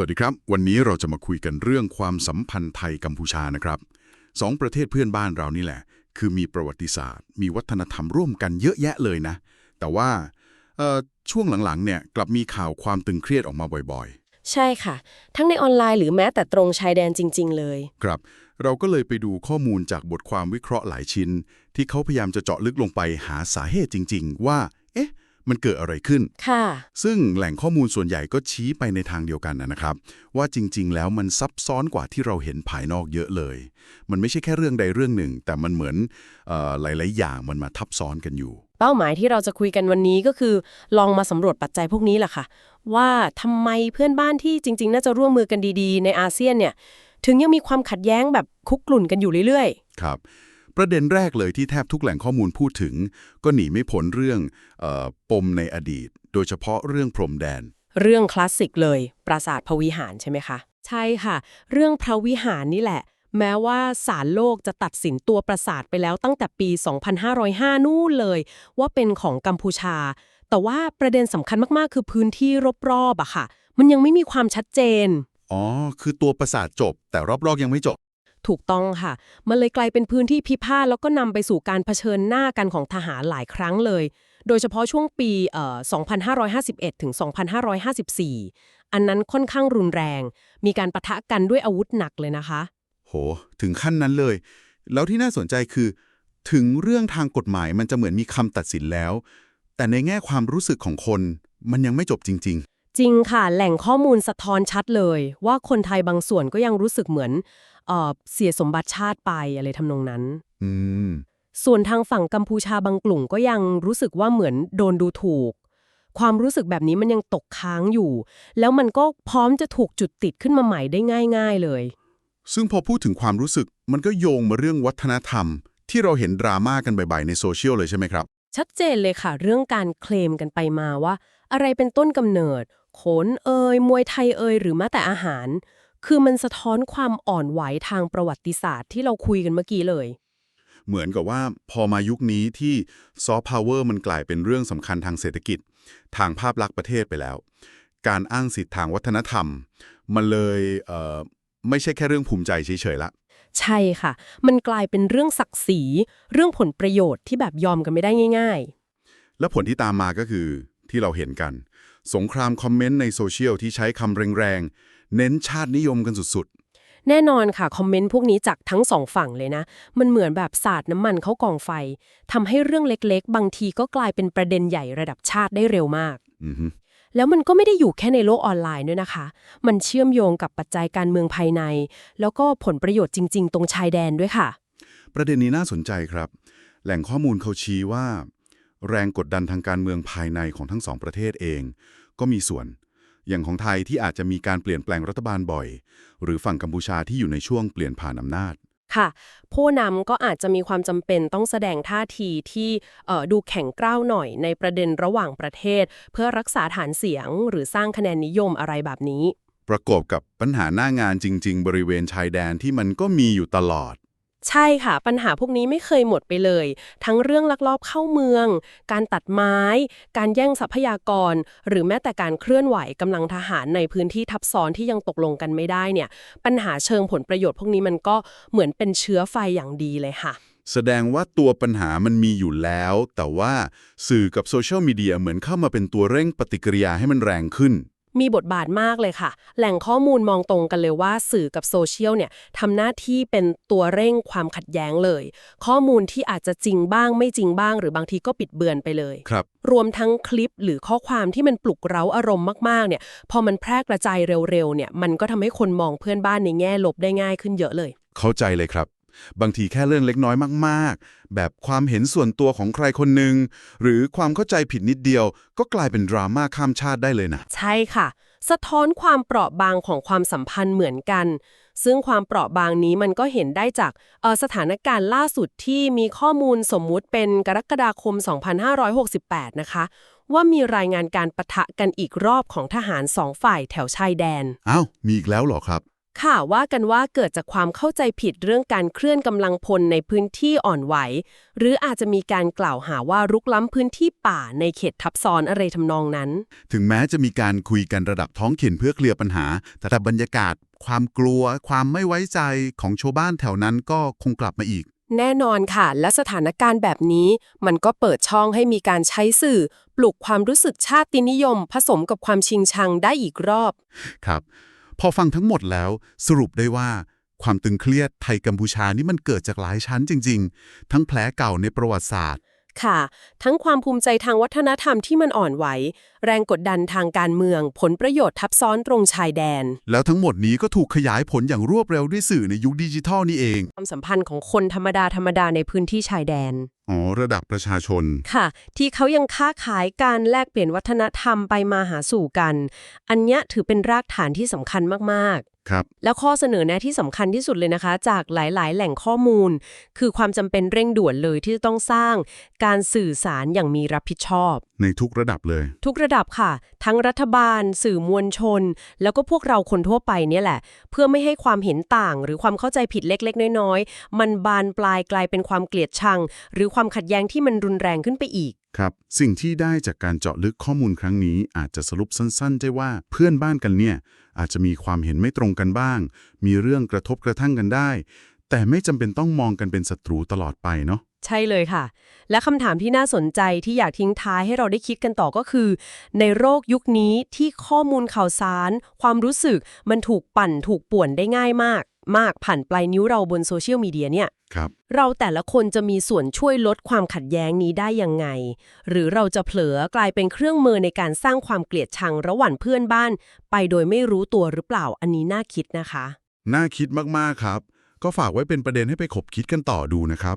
วัสดีครับ วันนี้เราจะมาคุยกันเรื่องความสัมพันธ์ไทยกัมพูชานะครับสองประเทศเพื่อนบ้านเรานี่แหละ คือมีประวัติศาสตร์ มีวัฒนธรรมร่วมกันเยอะแยะเลยนะ แต่ว่าเอ่อช่วงหลังๆเนี่ยกลับมีข่าวความตึงเครียดออกมาบ่อยใช่ค่ะ ทั้งในออนไลน์หรือแม้แต่ตรงชายแดนจริง ๆ เลยๆครับ เราก็เลยไปดูข้อมูลจากบทความวิเคราะห์หลายชิ้น ที่เขาพยายามจะเจาะลึกลงไปหาสาเหตุจริง ๆ ว่า เอ๊ะ มันเกิดอะไรขึ้น ค่ะ ซึ่งแหล่งข้อมูลส่วนใหญ่ก็ชี้ไปในทางเดียวกันนะครับ ว่าจริง ๆ แล้วมันซับซ้อนกว่าที่เราเห็นภายนอกเยอะเลย มันไม่ใช่แค่เรื่องใดเรื่องหนึ่ง แต่มันเหมือนเออหลาย ๆ อย่างมันมาทับซ้อนกันอยู่ เป้าหมายที่เราจะคุยกันวันนี้ก็คือ ลองมาสำรวจปัจจัยพวกนี้แหละค่ะ ว่าทำไมเพื่อนบ้านที่จริง ๆ น่าจะร่วมมือกันดี ๆ ในอาเซียนเนี่ย ถึงยังมีความขัดแย้งแบบคุกกลุ่นกันอยู่เรื่อยครับ ประเด็นแรกเลยที่แทบทุกแหล่งข้อมูลพูดถึง ก็หนีไม่พ้นเรื่องเออปมในอดีต โดยเฉพาะเรื่องพรมแดนๆเรื่องคลาสสิกเลย ปราสาทพระวิหารใช่ไหมคะ ใช่ค่ะ เรื่องพระวิหารนี่แหละ แม้ว่าศาลโลกจะตัดสินตัวปราสาทไปแล้วตั้งแต่ปี 2505 นู่นเลย ว่าเป็นของกัมพูชา แต่ว่าประเด็นสำคัญมากๆ คือพื้นที่รอบๆอะค่ะ มันยังไม่มีความชัดเจน อ๋อ คือตัวประสาทจบ แต่รอบๆยังไม่จบ ถูกต้องค่ะ มันเลยกลายเป็นพื้นที่พิพาทแล้วก็นำไปสู่การเผชิญหน้ากันของทหารหลายครั้งเลย โดยเฉพาะช่วงปีเอ่อ2551 ถึง 2554 อันนั้นค่อนข้างรุนแรง มีการปะทะกันด้วยอาวุธหนักเลยนะคะ โห ถึงขั้นนั้นเลย แล้วที่น่าสนใจคือ ถึงเรื่องทางกฎหมายมันจะเหมือนมีคำตัดสินแล้ว แต่ในแง่ความรู้สึกของคนมันยังไม่จบจริง จริงค่ะ แหล่งข้อมูลสะท้อนชัดเลย ว่าคนไทยบางส่วนก็ยังรู้สึกเหมือนเอ่อเสียสมบัติชาติไปอะไรทำนองนั้นๆอืม ส่วนทางฝั่งกัมพูชาบางกลุ่มก็ยังรู้สึกว่าเหมือนโดนดูถูก ความรู้สึกแบบนี้มันยังตกค้างอยู่ แล้วมันก็พร้อมจะถูกจุดติดขึ้นมาใหม่ได้ง่าย ๆเลย ซึ่งพอพูดถึงความรู้สึกมันก็โยงมาเรื่องวัฒนธรรม ที่เราเห็นดราม่ากันบ่อยๆในโซเชียลเลยใช่ไหมครับ ชัดเจนเลยค่ะ เรื่องการเคลมกันไปมาว่า อะไรเป็นต้นกำเนิด โขนเอย มวยไทยเอยหรือแม้แต่อาหาร คือมันสะท้อนความอ่อนไหวทางประวัติศาสตร์ที่เราคุยกันเมื่อกี้เลย เหมือนกับว่าพอมายุคนี้ที่ซอฟต์พาวเวอร์มันกลายเป็นเรื่องสำคัญทางเศรษฐกิจ ทางภาพลักษณ์ประเทศไปแล้ว การอ้างสิทธิ์ทางวัฒนธรรม มันเลยเอ่อไม่ใช่แค่เรื่องภูมิใจเฉยๆละ ใช่ค่ะ มันกลายเป็นเรื่องศักดิ์ศรี เรื่องผลประโยชน์ที่แบบยอมกันไม่ได้ง่ายและผลที่ตามมาก็คือที่เราเห็นกัน สงครามคอมเมนต์ในโซเชียลที่ใช้คำแรงๆ เน้นชาตินิยมกันสุดๆ แน่นอนค่ะ คอมเมนต์พวกนี้จากทั้งสองฝั่งเลยนะ มันเหมือนแบบสาดน้ำมันเข้ากองไฟทำให้เรื่องเล็กๆ บางทีก็กลายเป็นประเด็นใหญ่ระดับชาติได้เร็วมากๆอือฮึแล้วมันก็ไม่ได้อยู่แค่ในโลกออนไลน์ด้วยนะคะ มันเชื่อมโยงกับปัจจัยการเมืองภายใน แล้วก็ผลประโยชน์จริง ๆ ตรงชายแดนด้วยค่ะ ประเด็นนี้น่าสนใจครับ แหล่งข้อมูลเขาชี้ว่า แรงกดดันทางการเมืองภายในของทั้งสองประเทศเอง ก็มีส่วน อย่างของไทยที่อาจจะมีการเปลี่ยนแปลงรัฐบาลบ่อย หรือฝั่งกัมพูชาที่อยู่ในช่วงเปลี่ยนผ่านอำนาจค่ะ ผู้นำก็อาจจะมีความจำเป็นต้องแสดงท่าทีที่เอ่อดูแข็งกร้าวหน่อยในประเด็นระหว่างประเทศ เพื่อรักษาฐานเสียง หรือสร้างคะแนนนิยมอะไรแบบนี้ ประกอบกับปัญหาหน้างานจริง ๆ บริเวณชายแดนที่มันก็มีอยู่ตลอด ใช่ค่ะ ปัญหาพวกนี้ไม่เคยหมดไปเลย ทั้งเรื่องลักลอบเข้าเมือง การตัดไม้ การแย่งทรัพยากร หรือแม้แต่การเคลื่อนไหวกำลังทหารในพื้นที่ทับซ้อนที่ยังตกลงกันไม่ได้เนี่ย ปัญหาเชิงผลประโยชน์พวกนี้มันก็เหมือนเป็นเชื้อไฟอย่างดีเลยค่ะ แสดงว่าตัวปัญหามันมีอยู่แล้ว แต่ว่าสื่อกับโซเชียลมีเดียเหมือนเข้ามาเป็นตัวเร่งปฏิกิริยาให้มันแรงขึ้น มีบทบาทมากเลยค่ะ แหล่งข้อมูลมองตรงกันเลยว่าสื่อกับโซเชียลเนี่ยทำหน้าที่เป็นตัวเร่งความขัดแย้งเลย ข้อมูลที่อาจจะจริงบ้างไม่จริงบ้าง หรือบางทีก็ปิดเบือนไปเลยครับ รวมทั้งคลิปหรือข้อความที่มันปลุกเร้าอารมณ์มากๆเนี่ยพอมันแพร่กระจายเร็วๆเนี่ยมันก็ทำให้คนมองเพื่อนบ้านในแง่ลบได้ง่ายขึ้นเยอะเลย เข้าใจเลยครับ บางทีแค่เรื่องเล็กน้อยมากๆ แบบความเห็นส่วนตัวของใครคนหนึ่งหรือความเข้าใจผิดนิดเดียว ก็กลายเป็นดราม่าข้ามชาติได้เลยนะ ใช่ค่ะ สะท้อนความเปราะบางของความสัมพันธ์เหมือนกัน ซึ่งความเปราะบางนี้มันก็เห็นได้จากเอ่อสถานการณ์ล่าสุดที่มีข้อมูลสมมุติเป็นกรกฎาคม 2568 นะคะ ว่ามีรายงานการปะทะกันอีกรอบของทหารสองฝ่ายแถวชายแดน อ้าว มีอีกแล้วเหรอครับ ค่ะว่ากันว่าเกิดจากความเข้าใจผิดเรื่องการเคลื่อนกำลังพลในพื้นที่อ่อนไหว หรืออาจจะมีการกล่าวหาว่ารุกล้ำพื้นที่ป่าในเขตทับซ้อนอะไรทำนองนั้น ถึงแม้จะมีการคุยกันระดับท้องถิ่นเพื่อเคลียร์ปัญหา แต่บรรยากาศ ความกลัว ความไม่ไว้ใจของชาวบ้านแถวนั้นก็คงกลับมาอีก แน่นอนค่ะ และสถานการณ์แบบนี้ มันก็เปิดช่องให้มีการใช้สื่อ ปลุกความรู้สึกชาตินิยม ผสมกับความชิงชังได้อีกรอบ ครับ พอฟังทั้งหมดแล้วสรุปได้ว่าความตึงเครียดไทยกัมพูชานี่มันเกิดจากหลายชั้นจริง ๆ ทั้งแผลเก่าในประวัติศาสตร์ ค่ะ ทั้งความภูมิใจทางวัฒนธรรมที่มันอ่อนไหว แรงกดดันทางการเมือง ผลประโยชน์ทับซ้อนตรงชายแดน แล้วทั้งหมดนี้ก็ถูกขยายผลอย่างรวดเร็วด้วยสื่อในยุคดิจิทัลนี่เอง ความสัมพันธ์ของคนธรรมดาธรรมดาในพื้นที่ชายแดน อ๋อ ระดับประชาชน ค่ะ ที่เขายังค้าขายการแลกเปลี่ยนวัฒนธรรมไปมาหาสู่กัน อันเนี้ยถือเป็นรากฐานที่สำคัญมาก ครับๆแล้วข้อเสนอแนะที่สำคัญที่สุดเลยนะคะ จากหลายๆ แหล่งข้อมูล คือความจำเป็นเร่งด่วนเลยที่จะต้องสร้างการสื่อสารอย่างมีรับผิดชอบ ในทุกระดับเลย ทุกระดับค่ะ ทั้งรัฐบาล สื่อมวลชน แล้วก็พวกเราคนทั่วไปเนี่ยแหละ เพื่อไม่ให้ความเห็นต่าง หรือความเข้าใจผิดเล็ก ๆ น้อย ๆ มันบานปลายกลายเป็นความเกลียดชัง หรือความขัดแย้งที่มันรุนแรงขึ้นไปอีกครับ สิ่งที่ได้จากการเจาะลึกข้อมูลครั้งนี้อาจจะสรุปสั้นๆ ได้ว่าเพื่อนบ้านกันเนี่ย อาจจะมีความเห็นไม่ตรงกันบ้าง มีเรื่องกระทบกระทั่งกันได้ แต่ไม่จำเป็นต้องมองกันเป็นศัตรูตลอดไปเนาะใช่เลยค่ะ และคำถามที่น่าสนใจที่อยากทิ้งท้ายให้เราได้คิดกันต่อก็คือ ในโรคยุคนี้ที่ข้อมูลข่าวสาร ความรู้สึกมันถูกปั่นถูกป่วนได้ง่ายมาก มากผ่านปลายนิ้วเราบนโซเชียลมีเดียเนี่ยครับเราแต่ละคนจะมีส่วนช่วยลดความขัดแย้งนี้ได้ยังไง หรือเราจะเผลอกลายเป็นเครื่องมือในการสร้างความเกลียดชังระหว่างเพื่อนบ้าน ไปโดยไม่รู้ตัวหรือเปล่าอันนี้น่าคิดนะคะ น่าคิดมากๆครับ ก็ฝากไว้เป็นประเด็นให้ไปขบคิดกันต่อดูนะครับ